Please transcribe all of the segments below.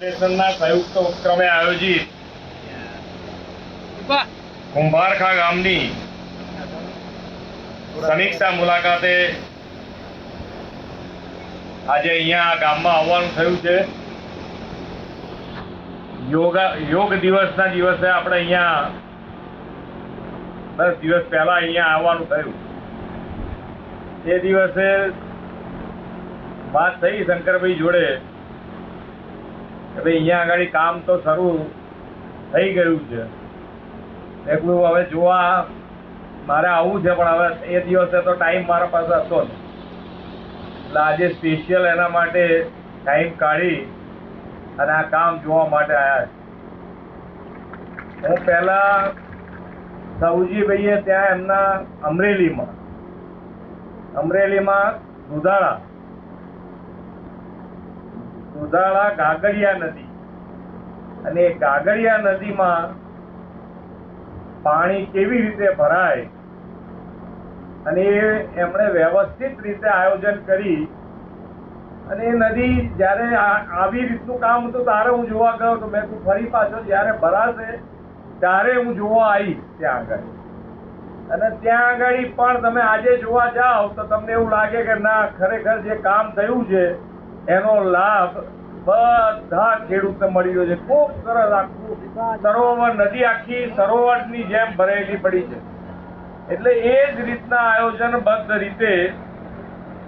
ફાઉન્ડેશનના સંયુક્ત ઉપક્રમે આયોજિત કુંભારખા ગામની સમીક્ષા મુલાકાતે આજે અહીંયા ગામમાં આવવાનું થયું છે. યોગા યોગ દિવસના દિવસે આપણે અહીંયા દસ દિવસ પહેલા અહીંયા આવવાનું થયું. તે દિવસે વાત થઈ શંકરભાઈ જોડે. કે અહીંયા આગળ કામ તો શરૂ થઈ ગયું છે. મેં હવે જોવા મારે આવવું છે, પણ હવે એ દિવસે તો ટાઈમ મારા પાસે હતો ને એટલે આજે સ્પેશિયલ એના માટે ટાઈમ કાઢી અને આ કામ જોવા માટે આવ્યા છે. હું પહેલા સૌજીભાઈએ ત્યાં એમના અમરેલીમાં અમરેલીમાં દુધાળા દુધાળા ગાગડિયા નદી. અને એ ગાગડિયા નદીમાં પાણી કેવી રીતે ભરાય અને એમણે વ્યવસ્થિત રીતે આયોજન કરી. અને એ નદી જ્યારે આવી રીતનું કામ હતું ત્યારે હું જોવા ગયો તો મેં તું ફરી પાછો જ્યારે ભરાશે, ત્યારે હું જોવા આવીશ ત્યાં આગળ. અને ત્યાં આગળ પણ તમે આજે જોવા જાઓ તો તમને એવું લાગે કે ના, ખરેખર જે કામ થયું છે, એનો લાભ બધા ખેડૂતને મળી છે. ખૂબ સરસ આખું સરોવર નદી આખી સરોવરની જેમ ભરેલી પડી છે. એટલે એ જ રીતના આયોજનબદ્ધ રીતે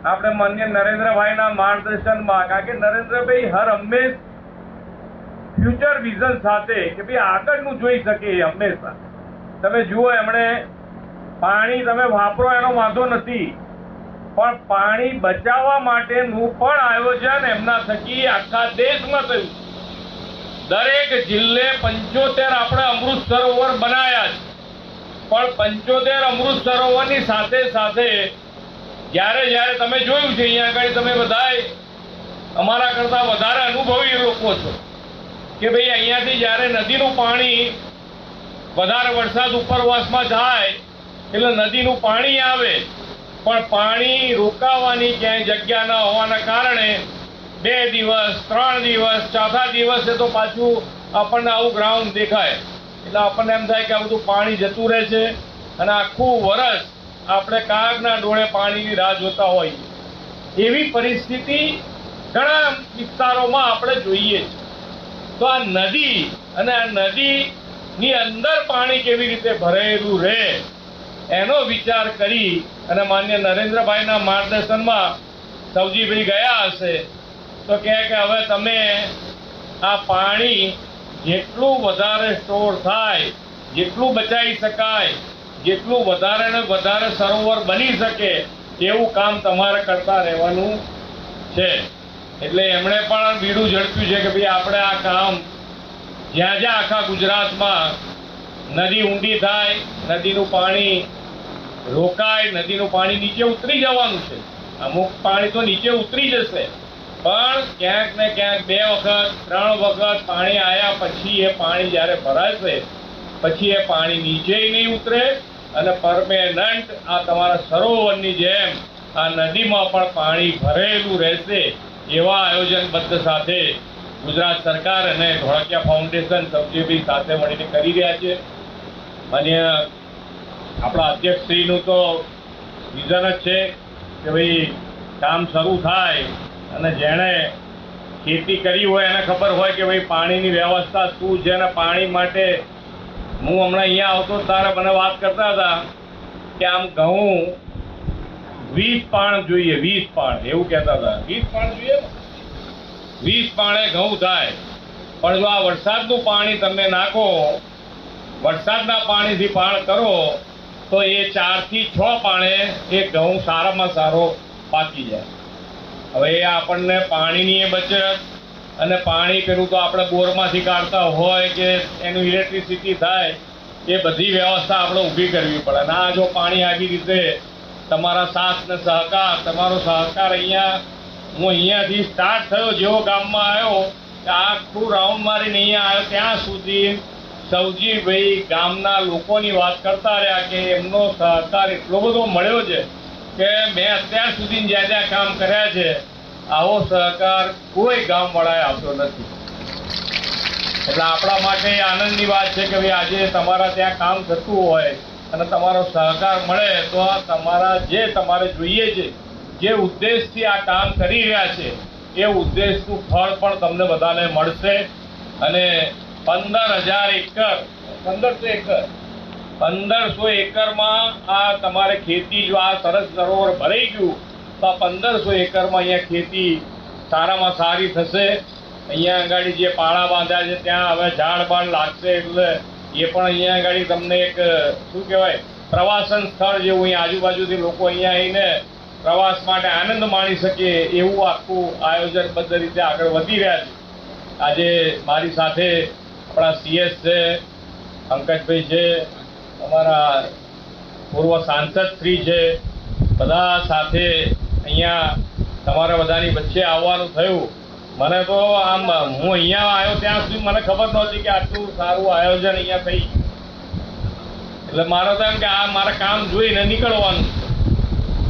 આપણે માન્ય નરેન્દ્રભાઈના માર્ગદર્શનમાં, કારણ કે નરેન્દ્રભાઈ હર હંમેશ ફ્યુચર વિઝન સાથે કે ભાઈ આગળનું જોઈ શકે એ હંમેશા. તમે જુઓ એમણે પાણી તમે વાપરો એનો વાંધો નથી. પણ પાણી બચાવવા માટેનું પણ આયોજન એમના થકી આખા દેશમાં થયું. દરેક જિલ્લે પંચોતેર આપણે અમૃત સરોવર બનાવ્યા છે. પણ પંચોતેર અમૃત સરોવરની સાથે સાથે જ્યારે જ્યારે તમે જોયું છે, અહીંયા આગળ તમે બધાય અમારા કરતાં વધારે અનુભવી લોકો છો કે ભાઈ અહીંયાથી જ્યારે નદીનું પાણી વધારે વરસાદ ઉપરવાસમાં જાય, એટલે નદીનું પાણી આવે પણ પાણી રોકાવાની ક્યાંય જગ્યા ન હોવાના કારણે બે દિવસ, ત્રણ દિવસ, ચોથા દિવસે તો પાછું આપણને આવું ગ્રાઉન્ડ દેખાય. એટલે આપણને એમ થાય કે આ બધું પાણી જતું રહે છે અને આખું વરસ આપણે કાગના ડોળે પાણીની રાહ જોતા હોઈએ. એવી પરિસ્થિતિ ઘણા વિસ્તારોમાં આપણે જોઈએ છીએ તો આ નદી અને આ નદીની અંદર પાણી કેવી રીતે ભરેલું રહે એનો વિચાર કરી અને માન્ય નરેન્દ્રભાઈના માર્ગદર્શનમાં સૌજીભાઈ ગયા હશે, તો કહે કે હવે તમે આ પાણી જેટલું વધારે સ્ટોર થાય, જેટલું બચાવી શકાય, જેટલું વધારે ને વધારે સરોવર બની શકે, એવું કામ તમારે કરતા રહેવાનું છે. એટલે એમણે પણ બીડું ઝડપ્યું છે કે ભાઈ આપણે આ કામ જ્યાં જ્યાં આખા ગુજરાતમાં નદી ઊંડી થાય, નદીનું પાણી રોકાય, નદીનું પાણી નીચે ઉતરી જવાનું છે. અમુક પાણી તો નીચે ઉતરી જશે. પણ ક્યાંક ને ક્યાંક બે વખત, ત્રણ વખત પાણી આવ્યા પછી એ પાણી જ્યારે ભરાશે, પછી એ પાણી નીચે નહીં ઉતરે અને પરમેનન્ટ આ તમારા સરોવરની જેમ આ નદીમાં પણ પાણી ભરેલું રહેશે એવા આયોજનબદ્ધ સાથે ગુજરાત સરકાર અને ધોળકિયા ફાઉન્ડેશન સબજીભાઈ સાથે મળીને કરી રહ્યા છે. અને આપણા અધ્યક્ષશ્રીનું તો વિઝન જ છે કે ભાઈ કામ શરૂ થાય અને જેણે ખેતી કરી હોય એને ખબર હોય કે ભાઈ પાણીની વ્યવસ્થા શું છે અને પાણી માટે હું હમણાં અહીંયા આવતો તારે મને વાત કરતા હતા કે આમ ઘઉં વીસ પાણ જોઈએ વીસ પાણ એવું કહેતા હતા વીસ પાણ જોઈએ? વીસ પાણે ઘઉં થાય પણ જો આ વરસાદનું પાણી તમે નાખો વરસાદના પાણીથી પાણ કરો તો એ ચારથી છ પાણે એ ઘઉં સારામાં સારો પાકી જાય. હવે એ આપણને પાણીની એ બચત અને પાણી પેલું તો આપણે બોરમાંથી કાઢતા હોય કે એનું ઇલેક્ટ્રિસિટી થાય, એ બધી વ્યવસ્થા આપણે ઊભી કરવી પડે. અને આ જો પાણી આવી રીતે તમારા સાથ ને સહકાર, તમારો સહકાર અહીંયા, હું અહીંયાથી સ્ટાર્ટ થયો, જેવો ગામમાં આવ્યો આખું રાઉન્ડ મારીને અહીંયા આવ્યો, ત્યાં સુધી સૌજીભાઈ ગામના લોકોની વાત કરતા રહ્યા કે એમનો સહકાર એટલો બધો મળ્યો છે કે મેં અત્યાર સુધી જ્યાં જ્યાં કામ કર્યા છે, આવો સહકાર કોઈ ગામવાળાએ આપતો નથી. એટલે આપણા માટે આનંદની વાત છે કે ભાઈ આજે તમારા ત્યાં કામ થતું હોય અને તમારો સહકાર મળે તો તમારા જે તમારે જોઈએ છે, જે ઉદ્દેશથી આ કામ કરી રહ્યા છે, એ ઉદ્દેશનું ફળ પણ તમને બધાને મળશે. અને પંદર હજાર એકર. પંદરસો એકર. પંદરસો એકરમાં આ તમારે ખેતી જો આ સરસ સરોવર ભરાઈ ગયું, તો આ પંદરસો એકરમાં અહીંયા ખેતી સારામાં સારી થશે. અહીંયા આગળ જે પાળા બાંધ્યા છે, ત્યાં હવે ઝાડ બાળ લાગશે એટલે એ પણ અહીંયા આગળ તમને એક, શું કહેવાય, પ્રવાસન સ્થળ જેવું અહીંયા આજુબાજુથી લોકો અહીંયા આવીને પ્રવાસ માટે આનંદ માણી શકે એવું આખું આયોજનબદ્ધ રીતે આગળ વધી રહ્યા છે. આજે મારી સાથે આપણા સીએસ છે પંકજભાઈ છે અમારા પૂર્વ સાંસદ શ્રી છે બધા સાથે અહીંયા તમારા બધાની વચ્ચે આવવાનું થયું. મને તો આમ, હું અહીંયા આવ્યો ત્યાં સુધી મને ખબર નહોતી કે આટલું સારું આયોજન અહીંયા થઈ. એટલે મારો તો એમ કે આ મારા કામ જોઈને નીકળવાનું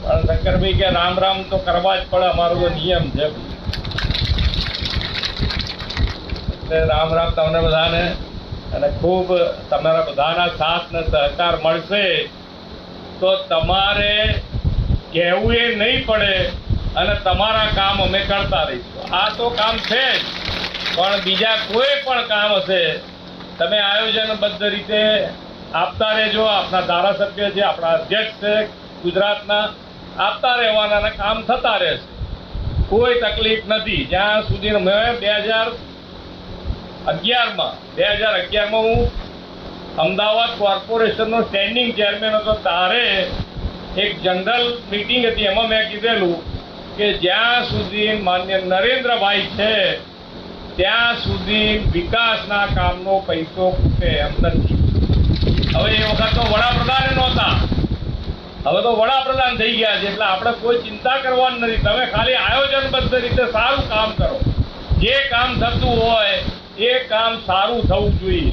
પણ શંકરભાઈ કે રામ રામ તો કરવા જ પડે અમારો નિયમ છે. એટલે રામ રામ તમને બધાને. અને ખૂબ તમારા બધાના સાથ ને સહકાર મળશે. તો તમારે કહેવું એ નહીં પડે અને તમારા કામ અમે કરતા રહીશું. આ તો કામ છે પણ બીજા કોઈ પણ કામ હશે, તમે આયોજનબદ્ધ રીતે આપતા રહેજો. આપણા ધારાસભ્ય છે આપણા અધ્યક્ષ છે, ગુજરાતના, આપતા રહેવાના કામ થતા રહેશે. કોઈ તકલીફ નથી. જ્યાં સુધી મેં બે હજાર અગિયારમાં, બે હજાર અગિયારમાં હું અમદાવાદ કોર્પોરેશનનો સ્ટેન્ડિંગ ચેરમેન હતો. તારે એક જનરલ મિટિંગ હતી. એમાં મેં કીધેલું કે જ્યાં સુધી માન્ય નરેન્દ્રભાઈ છે, ત્યાં સુધી વિકાસના કામનો પૈસો ખૂટે એમ નથી. હવે એ વખત તો વડાપ્રધાન નહોતા. હવે તો વડાપ્રધાન થઈ ગયા છે. એટલે આપણે કોઈ ચિંતા કરવાની નથી. તમે ખાલી આયોજનબદ્ધ રીતે સારું કામ કરો. જે કામ થતું હોય એ કામ સારું થવું જોઈએ.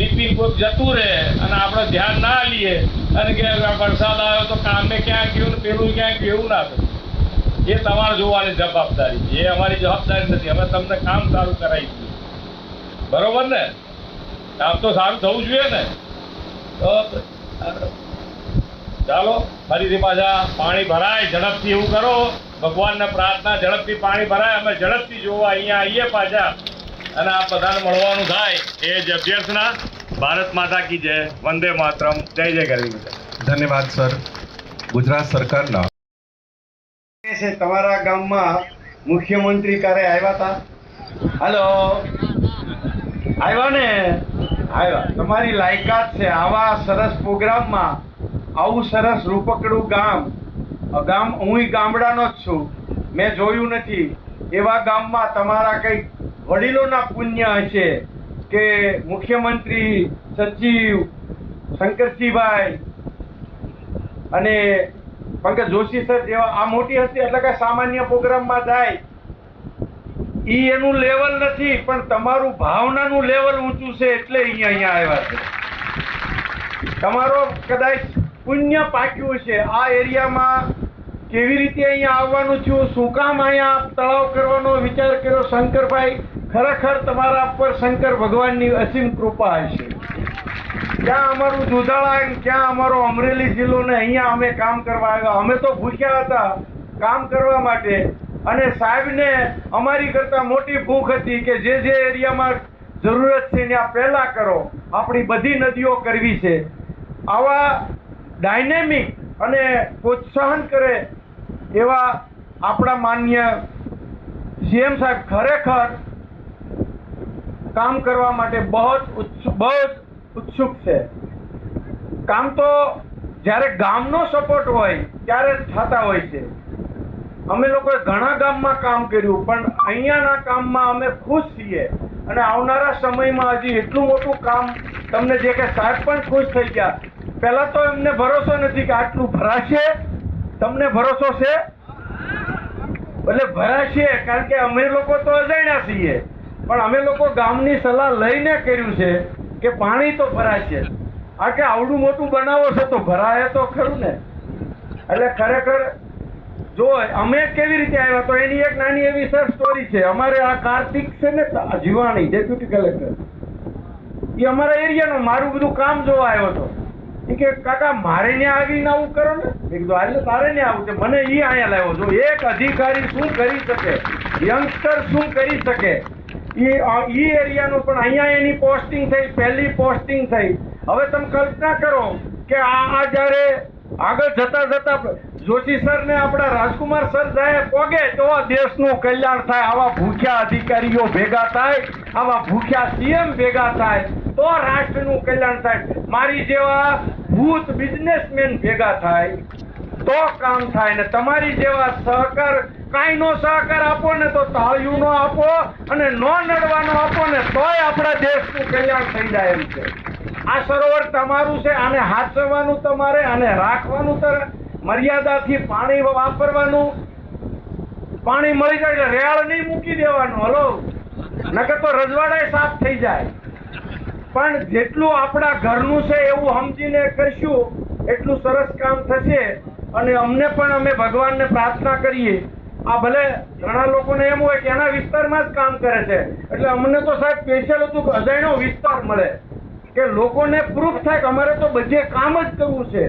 લિપિન કોઈ જતું રહે અને આપણે ધ્યાન ના લઈએ અને કે વરસાદ આવ્યો તો કામે ક્યાં ગયું ને પેલું ક્યાં એવું ના થયું. એ તમારે જોવાની જવાબદારી એ અમારી જવાબદારી નથી. અમે તમને કામ સારું કરાવી દઈએ. બરોબર ને? કામ તો સારું થવું જોઈએ ને? તો ચાલો, ફરીથી પાછા પાણી ભરાય, ઝડપથી એવું કરો. ભગવાનને પ્રાર્થના, ઝડપથી પાણી ભરાય. અમે ઝડપથી જોવા અહીંયા આવીએ પાછા. અને આ બધાને મળવાનું થાય એ જ અભ્યર્થના. ભારત માતા કી જય. વંદે માતરમ. જય જય ગરવી ધન્યવાદ સર. ગુજરાત સરકારના છે તમારા ગામમાં મુખ્યમંત્રી ક્યારે આવ્યા હતા હલો. આવ્યા ને? આવ્યા. તમારી લાયકાત છે. આવા સરસ પ્રોગ્રામમાં આવું સરસ રૂપકડું ગામ ગામ હું ગામડાનો જ છું. મેં જોયું નથી. એવા ગામમાં તમારા કંઈક વડીલોના પુણ્ય હશે કે મુખ્યમંત્રી સચિવ શંકરસિંહભાઈ અને પંકજ જોશી સર જેવા આ મોટી હસ્તી એટલે કે સામાન્ય પ્રોગ્રામમાં જાય, ઈ એનું લેવલ નથી, પણ તમારું ભાવનાનું લેવલ ઊંચું છે એટલે અહીંયા અહીંયા આવ્યા છે. તમારો કદાચ પુણ્ય પાક્યું છે આ એરિયામાં કેવી રીતે અહીંયા આવવાનું થયું, શું કામ અહીંયા તળાવ કરવાનો વિચાર કર્યો શંકરભાઈ? ખરેખર તમારા પર શંકર ભગવાનની અસીમ કૃપા હશે. ક્યાં અમારું દુધાળા ક્યાં અમારો અમરેલી જિલ્લો ને અહીંયા અમે કામ કરવા આવ્યા. અમે તો ભૂખ્યા હતા કામ કરવા માટે. અને સાહેબને અમારી કરતાં મોટી ભૂખ હતી કે જે જે એરિયામાં જરૂરત છે ત્યાં પહેલાં કરો. આપણી બધી નદીઓ કરવી છે. આવા ડાયનેમિક અને પ્રોત્સાહન કરે એવા આપણા માન્ય સીએમ સાહેબ ખરેખર કામ કરવા માટે બહુ જ ઉત્સુક બહુ જ ઉત્સુક છે. કામ તો જ્યારે ગામનો સપોર્ટ હોય, ત્યારે થતા હોય છે. અમે લોકોએ ઘણા ગામમાં કામ કર્યું, પણ અહીંયાના કામમાં અમે ખુશ છીએ. અને આવનારા સમયમાં હજી એટલું મોટું કામ તમને જે કે સાહેબ પણ ખુશ થઈ ગયા. પહેલા તો એમને ભરોસો નથી કે આટલું ભરાશે. તમને ભરોસો છે? એટલે ભરાશે, કારણ કે અમે લોકો તો અજાણ્યા છીએ. પણ અમે લોકો ગામની સલાહ લઈને કર્યું છે કે પાણી તો ભરાશે આ કે આવડું મોટું બનાવો છો તો ભરાય તો ખરું ને? એટલે ખરેખર જો અમે કેવી રીતે આવ્યા તો એની એક નાની એવી સર સ્ટોરી છે. અમારે આ કાર્તિક છે ને જીવાણી ડેપ્યુટી કલેક્ટર એ અમારા એરિયાનો મારું બધું કામ જોવા આવ્યો હતો. એ કે, કાકા, મારે ત્યાં આવીને આવું કરો ને? કીધું હાલે તારે ને આવું છે. મને એ અહીંયા લાવ્યો. જો એક અધિકારી શું કરી શકે? યંગસ્ટર શું કરી શકે? આ- ઈ એરિયાનું પણ અહીંયા એની પોસ્ટિંગ થઈ, પહેલી પોસ્ટિંગ થઈ. હવે તમે કલ્પના કરો કે આ જ્યારે આગળ જતા જતા જોશી સર ને આપણા રાજકુમાર સર જાય પોગે તો દેશનું કલ્યાણ થાય, આવા ભૂખ્યા અધિકારીઓ ભેગા થાય, આવા ભૂખ્યા સીએમ ભેગા થાય, તો રાષ્ટ્રનું કલ્યાણ થાય. મારી જેવા ભૂત બિઝનેસમેન ભેગા થાય, તો કામ થાય ને તમારી જેવા સહકાર કાંઈ નો સહકાર આપો ને તો તાળીયું નો આપો અને નો નડવાનો આપો ને તોય આપણા દેશનું કલ્યાણ થઈ જાય એમ છે. આ સરોવર તમારું છે, આને હાચવવાનું તમારે, આને રાખવાનું મર્યાદાથી પાણી વાપરવાનું. પાણી મળી જાય એટલે રેળ નહીં મૂકી દેવાનું, હલો? નકર તો રજવાડા સાફ થઈ જાય. પણ જેટલું આપણા ઘરનું છે એવું સમજીને કરશું, એટલું સરસ કામ થશે. અને અમને પણ અમે ભગવાનને પ્રાર્થના કરીએ. આ ભલે ઘણા લોકોને એમ હોય કે એના વિસ્તારમાં જ કામ કરે છે. એટલે અમને તો સાહેબ સ્પેશિયલ હતું અજાણ્યો વિસ્તાર મળે. કે લોકોને પ્રૂફ થાય કે અમારે તો બધે કામ જ કરવું છે.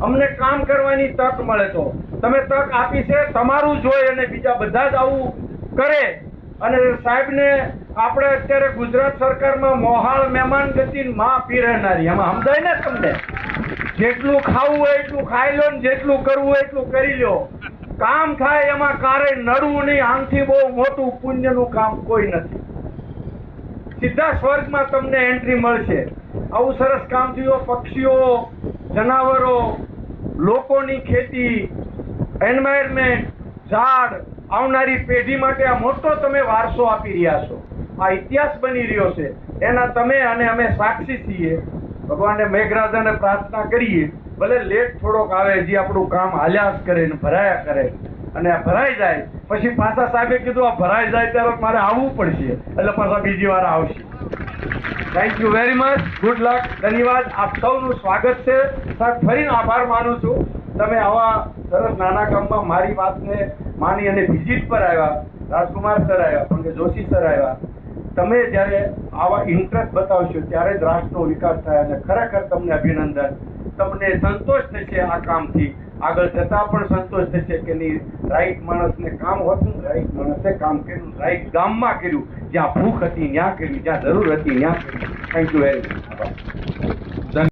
અમને કામ કરવાની તક મળે તો. તમે તક આપી છે, તમારું જોઈ અને બીજા બધા જ આવું કરે. અને સાહેબને આપણે અત્યારે ગુજરાત સરકારમાં મોહાળ મહેમાન ગતિ માં પીરનારી એમાં સમજાય ને તમને? જેટલું ખાવું હોય એટલું ખાઈ લો ને જેટલું કરવું હોય એટલું કરી લો. કામ થાય એમાં કારે નડવું નહીં. આમથી બહુ મોટું પુણ્યનું કામ કોઈ નથી. સીધા સ્વર્ગમાં તમને એન્ટ્રી મળશે. આવું સરસ કામ થયું પક્ષીઓ, જનાવરો, લોકોની ખેતી એન્વાયરમેન્ટ ઝાડ, આવનારી પેઢી માટે આ મોટો તમે વારસો આપી રહ્યા છો. આ ઇતિહાસ બની રહ્યો છે. એના તમે અને અમે સાક્ષી છીએ. ભગવાનને મેઘરાજાને પ્રાર્થના કરીએ. ભલે લેટ થોડોક આવે જે આપણું કામ હાલ્યા કરે ને ભરાયા કરે. અને આ ભરાઈ જાય. પછી પાછા સાહેબે કીધું, આ ભરાઈ જાય ત્યારે મારે આવવું પડશે. એટલે પાછા બીજી વાર આવશે. Thank you very much good luck ધન્યવાદ. આપ સૌનું સ્વાગત છે. સાહેબ, ફરીને આભાર માનું છું. તમે આવા સરસ નાના કામમાં મારી વાતને માની અને વિઝિટ પર આવ્યા. રાજકુમાર સર આવ્યા, પંકજ જોશી સર આવ્યા. તમે જ્યારે આવા ઇન્ટરેસ્ટ બતાવશો, ત્યારે જ રાષ્ટ્રનો વિકાસ થાય અને ખરેખર તમને અભિનંદન. તમને સંતોષ થશે આ કામથી. આગળ જતા પણ સંતોષ થશે કે નહીં રાઈટ માણસને કામ હતું રાઈટ માણસે કામ કર્યું રાઈટ ગામમાં કર્યું. જ્યાં ભૂખ હતી, ત્યાં કર્યું. જ્યાં જરૂર હતી, ત્યાં કર્યું. Thank you very much